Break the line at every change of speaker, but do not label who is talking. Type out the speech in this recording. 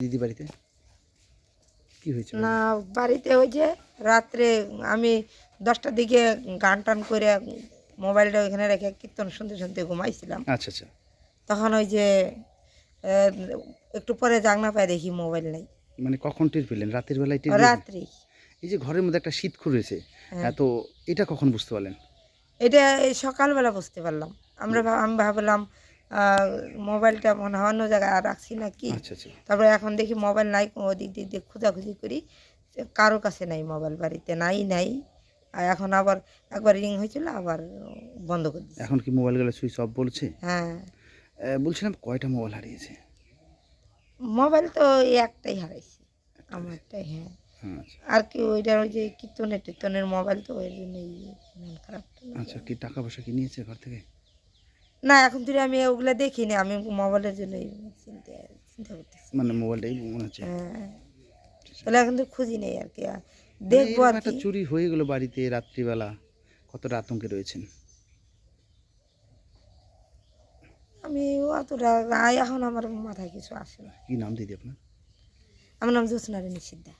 দিদি বাড়িতে? কি হয়েছে?
না বাড়িতে ওই যে রাত্রে আমি দশটার দিকে গান টান করে মোবাইলটা ওইখানে রেখে কীর্তন শুনতে শুনতে ঘুমাইছিলাম।
আচ্ছা আচ্ছা।
তখন ওই যে একটু পরে জাগনা পায় দেখি মোবাইল নেই।
মানে কখন টের পেলেন? রাতের বেলায় টের
রাত্রি।
এই যে ঘরের মধ্যে একটা শীত খুঁড়েছে
হ্যাঁ।
তো এটা কখন বুঝতে পারলেন?
এটা সকালবেলা বুঝতে পারলাম। আমরা আমি ভাবলাম মোবাইলটা মনে হয় অন্য জায়গায় আর রাখছি না কি?
আচ্ছা আচ্ছা।
তারপরে এখন দেখি মোবাইল নাই ওদিক দিক দিয়ে খোঁজাখুঁজি করি। কারও কাছে নাই মোবাইল বাড়িতে নাই নাই। আর এখন আবার একবার রিং হয়েছিল আবার বন্ধ করে
এখন কি মোবাইলগুলো সুইচ অফ বলছে?
হ্যাঁ।
বলছিলাম কয়টা মোবাইল হারিয়েছে?
মোবাইল তো এই একটাই হারাইছি। আমারটাই হ্যাঁ।
হ্যাঁ আচ্ছা।
আর কি ওইটা ওই যে কীর্তনের টীর্তনের মোবাইল তো ওই জন্যই মন খারাপ
আচ্ছা কি টাকা পয়সা কি নিয়েছে ঘর থেকে?
না এখন তুই আমি ওগুলো দেখিনি আমি মোবাইলের জন্যই চিন্তা চিন্তা করতেছি।
মানে মোবাইলটাই মনে হচ্ছে।
হ্যাঁ তাহলে এখন তো খুঁজি নেই আর কি
মানে
দেখব আর
একটা চুরি হয়ে গেল বাড়িতে রাত্রিবেলা কতটা আতঙ্কে রয়েছেন?
আমি অতটা এখন আমার মাথায় কিছু আসে না।
কি নাম দিদি আপনার?
আমার নাম জ্যোৎস্না রানী সিদ্ধা